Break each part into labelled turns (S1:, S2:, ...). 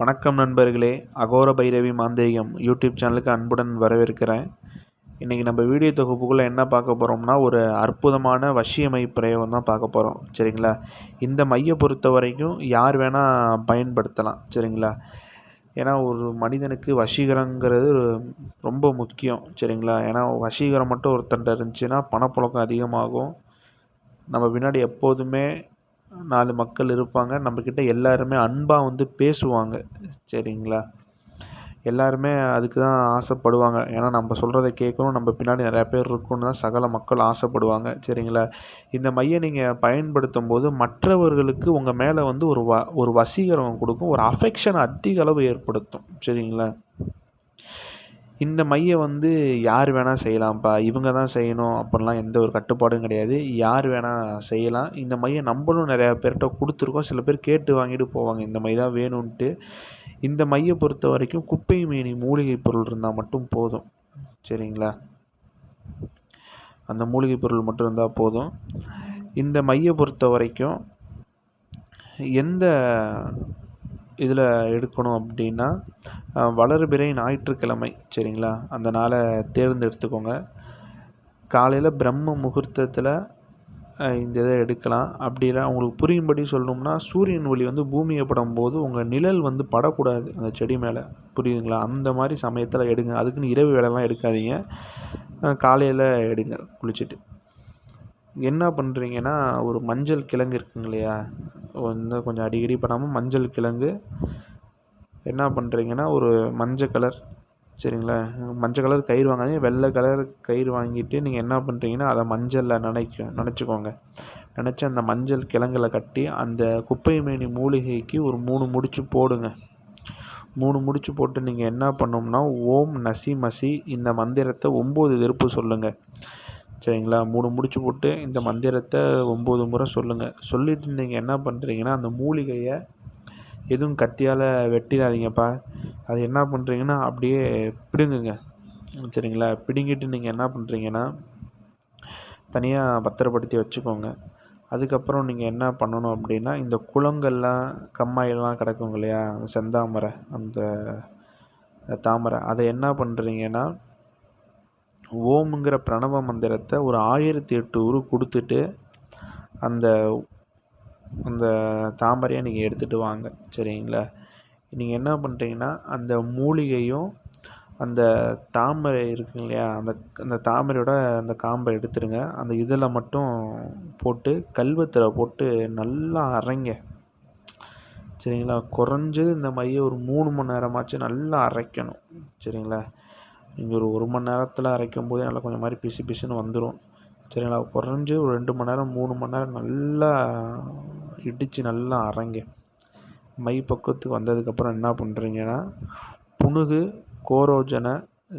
S1: வணக்கம் நண்பர்களே அகோர பைரவி மாந்திரிகம் யூடியூப் சேனலுக்கு அன்புடன் வரவேற்கிறேன். இன்றைக்கி நம்ம வீடியோ தொகுப்புக்குள்ளே என்ன பார்க்க போகிறோம்னா ஒரு அற்புதமான வசியமை பிரயோகம் தான் பார்க்க போகிறோம் சரிங்களா? இந்த மையை பொறுத்த வரைக்கும் யார் வேணால் பயன்படுத்தலாம். சரிங்களா? ஏன்னா ஒரு மனிதனுக்கு வசீகரங்கிறது ரொம்ப முக்கியம். சரிங்களா? ஏன்னா வசீகரம் மட்டும் ஒருத்தன்ட்ட இருந்துச்சுன்னா பணப்புழக்கம் அதிகமாகும். நம்ம பின்னாடி எப்போதுமே நாலு மக்கள் இருப்பாங்க. நம்மக்கிட்ட எல்லாருமே அன்பாக வந்து பேசுவாங்க. சரிங்களா? எல்லாருமே அதுக்கு தான் ஆசைப்படுவாங்க. ஏன்னா நம்ம சொல்கிறத கேட்கணும். நம்ம பின்னாடி நிறையா பேர் இருக்கணும்னு தான் சகல மக்கள் ஆசைப்படுவாங்க. சரிங்களா? இந்த மையை நீங்கள் பயன்படுத்தும் போது மற்றவர்களுக்கு உங்கள் மேலே வந்து ஒரு வ ஒரு வசீகரம் கொடுக்கும். ஒரு அஃபெக்ஷன் அதிக அளவு ஏற்படுத்தும். சரிங்களா? இந்த மையை வந்து யார் வேணால் செய்யலாம்ப்பா இவங்க தான் செய்யணும் அப்படிலாம் எந்த ஒரு கட்டுப்பாடும் கிடையாது. யார் வேணால் செய்யலாம். இந்த மையை நம்மளும் நிறையா பேர்கிட்ட கொடுத்துருக்கோம். சில பேர் கேட்டு வாங்கிட்டு போவாங்க. இந்த மை தான் வேணும்ன்ட்டு. இந்த மையை பொறுத்த வரைக்கும் குப்பை மேனி மூலிகை பொருள் இருந்தால் மட்டும் போதும். சரிங்களா? அந்த மூலிகை பொருள் மட்டும் இருந்தால் போதும். இந்த மையை பொறுத்த வரைக்கும் எந்த இதில் எடுக்கணும் அப்படின்னா வளர்பிறை ஞாயிற்றுக்கிழமை சரிங்களா? அந்த நாளை தேர்ந்தெடுத்துக்கோங்க. காலையில் பிரம்ம முகூர்த்தத்தில் இந்த இதை எடுக்கலாம். அப்படிலாம் உங்களுக்கு புரியும்படி சொல்லணும்னா சூரியன் ஒளி வந்து பூமியை படும்போது உங்கள் நிழல் வந்து படக்கூடாது அந்த செடி மேலே. புரியுதுங்களா? அந்த மாதிரி சமயத்தில் எடுங்க. அதுக்குன்னு இரவு வேலைலாம் எடுக்காதீங்க. காலையில் எடுங்க குளிச்சுட்டு. என்ன பண்ணுறீங்கன்னா ஒரு மஞ்சள் கிழங்கு இருக்குங்க இல்லையா வந்து கொஞ்சம் அடிக்கடி பண்ணாமல் மஞ்சள் கிழங்கு. என்ன பண்ணுறீங்கன்னா ஒரு மஞ்சள் கலர் சரிங்களா? மஞ்சள் கலர் கயிறு வாங்காதீங்க. வெள்ளை கலர் கயிறு வாங்கிட்டு நீங்கள் என்ன பண்ணுறீங்கன்னா அதை மஞ்சளில் நினைக்க நினச்சிக்கோங்க. நினச்சி அந்த மஞ்சள் கிழங்குல கட்டி அந்த குப்பை மேனி மூலிகைக்கு ஒரு மூணு முடிச்சு போடுங்க. மூணு முடிச்சு போட்டு நீங்கள் என்ன பண்ணோம்னா ஓம் நசி மசி இந்த மந்திரத்தை ஒம்பது வெறுப்பு சொல்லுங்கள் சரிங்களா? மூணு முடிச்சு போட்டு இந்த மந்திரத்தை ஒம்பது முறை சொல்லுங்கள் சொல்லிவிட்டு நீங்கள் என்ன பண்ணுறீங்கன்னா அந்த மூலிகையை எதுவும் கத்தியால் வெட்டிடாதீங்கப்பா. அது என்ன பண்ணுறீங்கன்னா அப்படியே பிடுங்குங்க. சரிங்களா? பிடுங்கிட்டு நீங்கள் என்ன பண்ணுறீங்கன்னா தனியாக பத்திரப்படுத்தி வச்சுக்கோங்க. அதுக்கப்புறம் நீங்கள் என்ன பண்ணணும் அப்படின்னா இந்த குளங்கள்லாம் கம்மாயெல்லாம் கிடக்குங்க இல்லையா? செந்தாமரை அந்த தாமரை. அதை என்ன பண்ணுறீங்கன்னா ஓமுங்கிற பிரணவ மந்திரத்தை ஒரு ஆயிரத்தி எட்டு உரு கொடுத்துட்டு அந்த அந்த தாமரையை நீங்கள் எடுத்துகிட்டு வாங்க சரிங்களா? நீங்கள் என்ன பண்ணுறீங்கன்னா அந்த மூலிகையும் அந்த தாமரை இருக்கு இல்லையா அந்த அந்த தாமரையோட அந்த காம்பை எடுத்துருங்க. அந்த இதில் மட்டும் போட்டு கல்வத்தில் போட்டு நல்லா அரைங்க. சரிங்களா? குறைஞ்சது இந்த மையை ஒரு மூணு மணி நேரமாச்சும் நல்லா அரைக்கணும். சரிங்களா? நீங்கள் ஒரு ஒரு மணி நேரத்தில் அரைக்கும் போதே நல்லா கொஞ்சம் மாதிரி பிசு பிசுன்னு வந்துடும் சரிங்களா? குறைஞ்சி ஒரு ரெண்டு மணி நேரம் மூணு மணி நேரம் நல்லா இடித்து நல்லா அரைங்க. மை பக்குவத்துக்கு வந்ததுக்கப்புறம் என்ன பண்ணுறீங்கன்னா புணுகு கோரோஜனை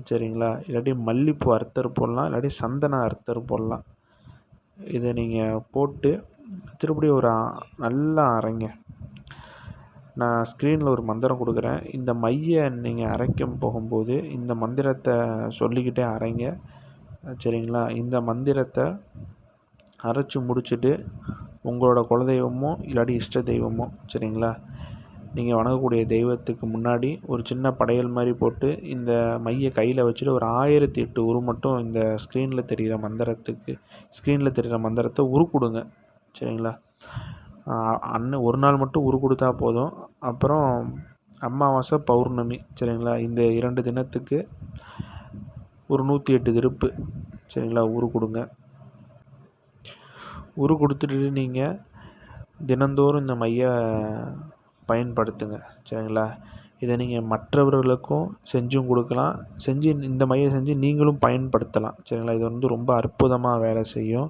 S1: சரிங்களா? இல்லாட்டி மல்லிப்பூ அறுத்தர் போடலாம் இல்லாட்டி சந்தன அறுத்தர் போடலாம். இதை நீங்கள் போட்டு திருப்படி ஒரு நல்லா அரைங்க. நான் ஸ்க்ரீனில் ஒரு மந்திரம் கொடுக்குறேன். இந்த மையை நீங்கள் அரைக்கும் போகும்போது இந்த மந்திரத்தை சொல்லிக்கிட்டே அரைங்க. சரிங்களா? இந்த மந்திரத்தை அரைச்சி முடிச்சுட்டு உங்களோட குலதெய்வமோ இல்லாட்டி இஷ்ட தெய்வமோ சரிங்களா? நீங்கள் வணங்கக்கூடிய தெய்வத்துக்கு முன்னாடி ஒரு சின்ன படையல் மாதிரி போட்டு இந்த மையை கையில் வச்சுட்டு ஒரு ஆயிரத்தி எட்டு உரு மட்டும் இந்த ஸ்க்ரீனில் தெரிகிற மந்திரத்துக்கு ஸ்க்ரீனில் தெரிகிற மந்திரத்தை உரு கொடுங்க. சரிங்களா? அண்ணன் ஒரு நாள் மட்டும் உரு கொடுத்தா போதும். அப்புறம் அமாவாசை பௌர்ணமி சரிங்களா? இந்த இரண்டு தினத்துக்கு ஒரு நூற்றி எட்டு திருப்பு சரிங்களா? உரு கொடுங்க. உரு கொடுத்துட்டு நீங்கள் தினந்தோறும் இந்த மையை பயன்படுத்துங்க சரிங்களா? இதை நீங்கள் மற்றவர்களுக்கும் செஞ்சும் கொடுக்கலாம். செஞ்சு இந்த மையம் செஞ்சு நீங்களும் பயன்படுத்தலாம் சரிங்களா? இது வந்து ரொம்ப அற்புதமாக வேலை செய்யும்.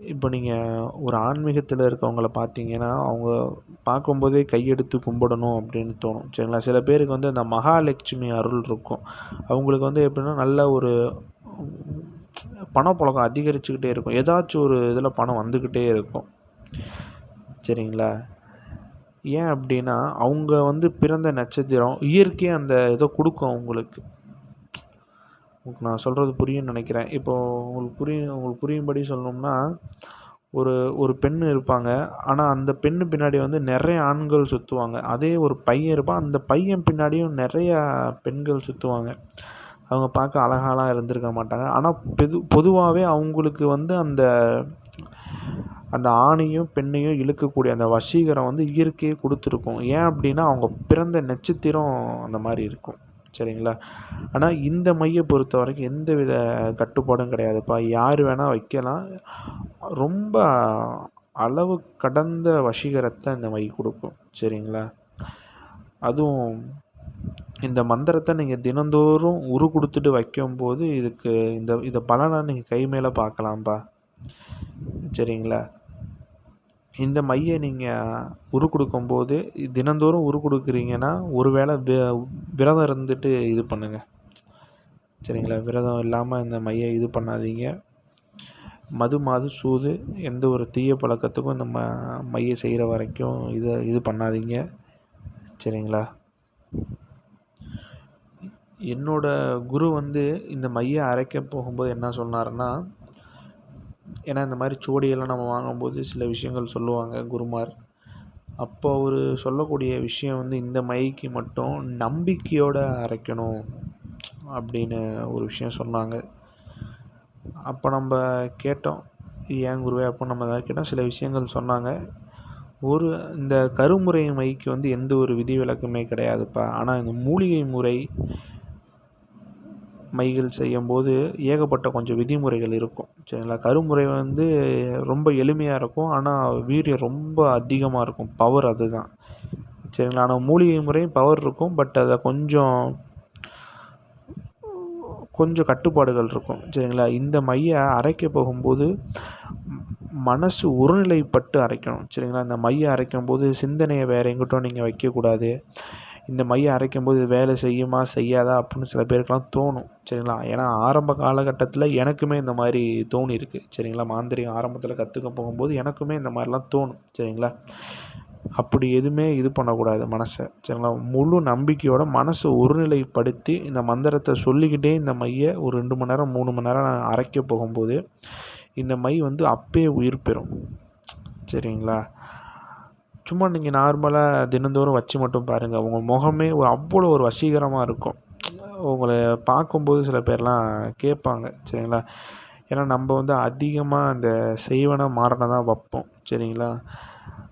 S1: இப்போ நீங்கள் ஒரு ஆன்மீகத்தில் இருக்கவங்கள பார்த்தீங்கன்னா அவங்க பார்க்கும்போதே கையெடுத்து கும்பிடணும் அப்படின்னு தோணும். சரிங்களா? சில பேருக்கு வந்து அந்த மகாலட்சுமி அருள் இருக்கும். அவங்களுக்கு வந்து எப்படின்னா நல்ல ஒரு பணப்புழக்கம் அதிகரிச்சுக்கிட்டே இருக்கும். ஏதாச்சும் ஒரு இதில் பணம் வந்துக்கிட்டே இருக்கும். சரிங்களா? ஏன் அப்படின்னா அவங்க வந்து பிறந்த நட்சத்திரம் இயற்கையாக அந்த இதை கொடுக்கும் அவங்களுக்கு. நான் சொல்கிறது புரியும்னு நினைக்கிறேன். இப்போது உங்களுக்கு புரியும் உங்களுக்கு புரியும்படி சொல்லணும்னா ஒரு ஒரு பெண் இருப்பாங்க. ஆனால் அந்த பெண்ணு பின்னாடி வந்து நிறைய ஆண்கள் சுற்றுவாங்க அதே ஒரு பையன் இருப்பான். அந்த பையன் பின்னாடியும் நிறையா பெண்கள் சுற்றுவாங்க அவங்க பார்க்க அழகாலாம் இருந்திருக்க மாட்டாங்க. ஆனால் பெது பொதுவாகவே அவங்களுக்கு வந்து அந்த அந்த ஆணையும் பெண்ணையும் இழுக்கக்கூடிய அந்த வசீகரம் வந்து இயற்கையே கொடுத்துருக்கும். ஏன் அப்படின்னா அவங்க பிறந்த நட்சத்திரம் அந்த மாதிரி இருக்கும். சரிங்களா? ஆனால் இந்த மையை பொறுத்த வரைக்கும் எந்த வித கட்டுப்பாடும் கிடையாதுப்பா. யார் வேணால் வைக்கலாம். ரொம்ப அளவு கடந்த வசீகரத்தை இந்த மை கொடுக்கும். சரிங்களா? அதுவும் இந்த மந்திரத்தை நீங்கள் தினந்தோறும் உரு கொடுத்துட்டு வைக்கும்போது இதுக்கு இந்த இதை பலனை நீங்கள் கை மேலே பார்க்கலாம்ப்பா சரிங்களா? இந்த மையை நீங்கள் உரு கொடுக்கும்போது தினந்தோறும் உரு கொடுக்குறீங்கன்னா ஒரு வேளை வி விரதம் இருந்துட்டு இது பண்ணுங்கள் சரிங்களா? விரதம் இல்லாமல் இந்த மையை இது பண்ணாதீங்க. மது மாது சூது எந்த ஒரு தீய பழக்கத்துக்கும் இந்த ம மையை செய்கிற வரைக்கும் இதை இது பண்ணாதீங்க. சரிங்களா? என்னோட குரு வந்து இந்த மையை அரைக்க போகும்போது என்ன சொன்னாருன்னா ஏன்னா இந்த மாதிரி சுவடியெல்லாம் நம்ம வாங்கும்போது சில விஷயங்கள் சொல்லுவாங்க குருமார். அப்போ அவர் சொல்லக்கூடிய விஷயம் வந்து இந்த மைக்கு மட்டும் நம்பிக்கையோடு அரைக்கணும் அப்படின்னு ஒரு விஷயம் சொன்னாங்க. அப்போ நம்ம கேட்டோம் ஏன் குருவே? அப்போ நம்ம எதாவது கேட்டோம் சில விஷயங்கள் சொன்னாங்க. ஒரு இந்த கருமுறை மைக்கு வந்து எந்த ஒரு விதிவிலக்குமே கிடையாதுப்பா. ஆனால் இந்த மூலிகை முறை மைகள் செய்யும்போது ஏகப்பட்ட கொஞ்சம் விதிமுறைகள் இருக்கும். சரிங்களா? கருமுறை வந்து ரொம்ப எளிமையாக இருக்கும். ஆனால் வீரியம் ரொம்ப அதிகமாக இருக்கும். பவர் அதுதான். சரிங்களா? ஆனால் மூலிகை முறையும் பவர் இருக்கும். பட் அதை கொஞ்சம் கொஞ்சம் கட்டுப்பாடுகள் இருக்கும். சரிங்களா? இந்த மையை அரைக்க போகும்போது மனசு ஒருநிலைப்பட்டு அரைக்கணும். சரிங்களா? இந்த மையை அரைக்கும் போது சிந்தனையை வேறு எங்கிட்டும் நீங்கள் வைக்கக்கூடாது. இந்த மையை அரைக்கும் போது இது வேலை செய்யுமா செய்யாதா அப்படின்னு சில பேருக்கெலாம் தோணும். சரிங்களா? ஏன்னா ஆரம்ப காலகட்டத்தில் எனக்குமே இந்த மாதிரி தோணியிருக்கு சரிங்களா? மாந்திரிகம் ஆரம்பத்தில் கற்றுக்க போகும்போது எனக்குமே இந்த மாதிரிலாம் தோணும். சரிங்களா? அப்படி எதுவுமே இது பண்ணக்கூடாது மனசை. சரிங்களா? முழு நம்பிக்கையோட மனசை ஒருநிலைப்படுத்தி இந்த மந்திரத்தை சொல்லிக்கிட்டே இந்த மையை ஒரு ரெண்டு மணி நேரம் மூணு மணி நேரம் நான் அரைக்க போகும்போது இந்த மை வந்து அப்பே உயிர் பெறும். சரிங்களா? சும்மா நீங்கள் நார்மலாக தினந்தோறும் வச்சு மட்டும் பாருங்கள் உங்கள் முகமே ஒரு அவ்வளோ ஒரு வசீகரமாக இருக்கும். உங்களை பார்க்கும்போது சில பேர்லாம் கேட்பாங்க. சரிங்களா? ஏன்னா நம்ம வந்து அதிகமாக அந்த செய்வனை மாறனை தான் வைப்போம். சரிங்களா?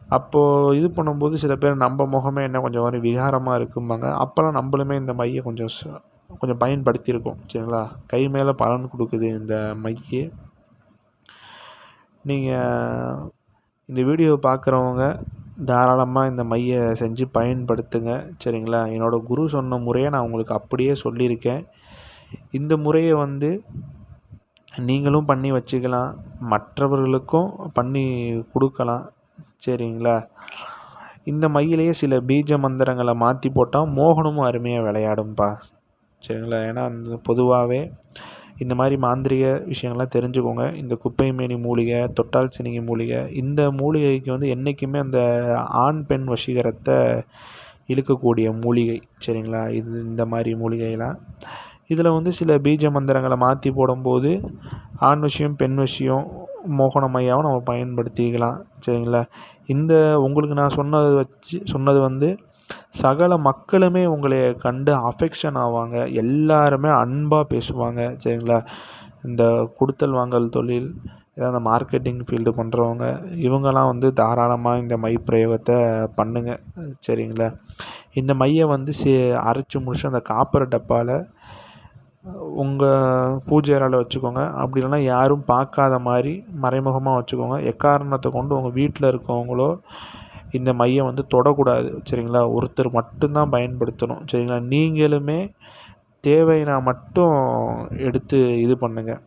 S1: அப்போது இது பண்ணும்போது சில பேர் நம்ம முகமே என்ன கொஞ்சம் வரும் விகாரமாக இருக்கும்பாங்க. அப்போல்லாம் நம்மளுமே இந்த மையை கொஞ்சம் ச- கொஞ்சம் பயன்படுத்தியிருக்கோம். சரிங்களா? கை மேலே பலன் கொடுக்குது இந்த மைய நீங்கள் இந்த வீடியோவை பார்க்குறவங்க தாராளமாக இந்த மையை செஞ்சு பயன்படுத்துங்க. சரிங்களா? என்னோடய குரு சொன்ன முறையை நான் உங்களுக்கு அப்படியே சொல்லியிருக்கேன். இந்த முறையை வந்து நீங்களும் பண்ணி வச்சுக்கலாம். மற்றவர்களுக்கும் பண்ணி கொடுக்கலாம். சரிங்களா? இந்த மையிலேயே சில பீஜ மந்திரங்களை மாற்றி போட்டால் மோகனமும் அருமையாக விளையாடும்பா. சரிங்களா? ஏன்னா அந்த பொதுவாகவே இந்த மாதிரி மாந்திரிக விஷயங்கள்லாம் தெரிஞ்சுக்கோங்க. இந்த குப்பை மேனி மூலிகை தொட்டால் சினிங்கி மூலிகை இந்த மூலிகைக்கு வந்து என்றைக்குமே அந்த ஆண் பெண் வசீகரத்தை இழுக்கக்கூடிய மூலிகை சரிங்களா? இது இந்த மாதிரி மூலிகைலாம். இதில் வந்து சில பீஜ மந்திரங்களை மாற்றி போடும்போது ஆண் விஷயம் பெண் விஷயம் மோகன மையாவும் நம்ம பயன்படுத்திக்கலாம் சரிங்களா? இந்த உங்களுக்கு நான் சொன்னது வச்சு சொன்னது வந்து சகல மக்களுமே உங்களை கண்டு அஃபெக்ஷன் ஆவாங்க. எல்லாருமே அன்பாக பேசுவாங்க சரிங்களா? இந்த கொடுத்தல் வாங்கல் தொழில் ஏதாவது அந்த மார்க்கெட்டிங் ஃபீல்டு பண்ணுறவங்க இவங்கெல்லாம் வந்து தாராளமாக இந்த மை பிரயோகத்தை பண்ணுங்க சரிங்களா? இந்த மையை வந்து சே அரைச்சி முடிச்சு அந்த காப்பர் டப்பாவில் உங்கள் பூஜை அறையில் வச்சுக்கோங்க. அப்படி இல்லைன்னா யாரும் பார்க்காத மாதிரி மறைமுகமாக வச்சுக்கோங்க. எக்காரணத்தை கொண்டு உங்கள் வீட்டில் இருக்கவங்களோ இந்த மையை வந்து தொடக்கூடாது சரிங்களா? ஒருத்தர் மட்டும்தான் பயன்படுத்தணும் சரிங்களா? நீங்களுமே தேவைனா மட்டும் எடுத்து இது பண்ணுங்கள்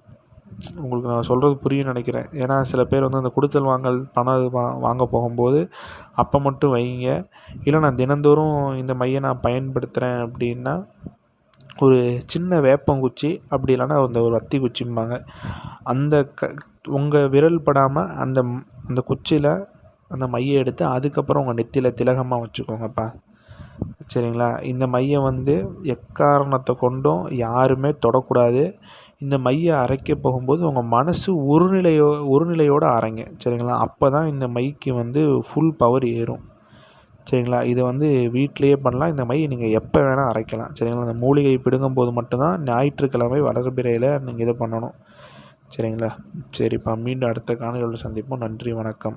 S1: உங்களுக்கு நான் சொல்கிறது புரியும் நினைக்கிறேன். ஏன்னா சில பேர் வந்து அந்த கொடுத்தல் வாங்கல் பணம் இது வா வாங்க போகும்போது அப்போ மட்டும் வைங்க. இல்லை நான் தினந்தோறும் இந்த மையை நான் பயன்படுத்துகிறேன் அப்படின்னா ஒரு சின்ன வேப்பங்குச்சி அப்படி இல்லைன்னா அந்த ஒரு வத்தி குச்சிம்பாங்க. அந்த க உங்கள் விரல் படாமல் அந்த அந்த குச்சியில் அந்த மையை எடுத்து அதுக்கப்புறம் உங்கள் நெத்தியில் திலகமாக வச்சுக்கோங்கப்பா. சரிங்களா? இந்த மையை வந்து எக்காரணத்தை கொண்டும் யாருமே தொடக்கூடாது. இந்த மையை அரைக்க போகும்போது உங்கள் மனசு ஒருநிலையோ ஒருநிலையோடு அரைங்க. சரிங்களா? அப்போ தான் இந்த மைக்கு வந்து ஃபுல் பவர் ஏறும். சரிங்களா? இதை வந்து வீட்டிலையே பண்ணலாம். இந்த மையை நீங்கள் எப்போ வேணால் அரைக்கலாம். சரிங்களா? இந்த மூலிகை பிடுங்கும் போது மட்டும்தான் ஞாயிற்றுக்கிழமை வளர்பிறையில் நீங்கள் இதை பண்ணணும். சரிங்களா? சரிப்பா. மீண்டும் அடுத்த காணொலியில் சந்திப்போம். நன்றி. வணக்கம்.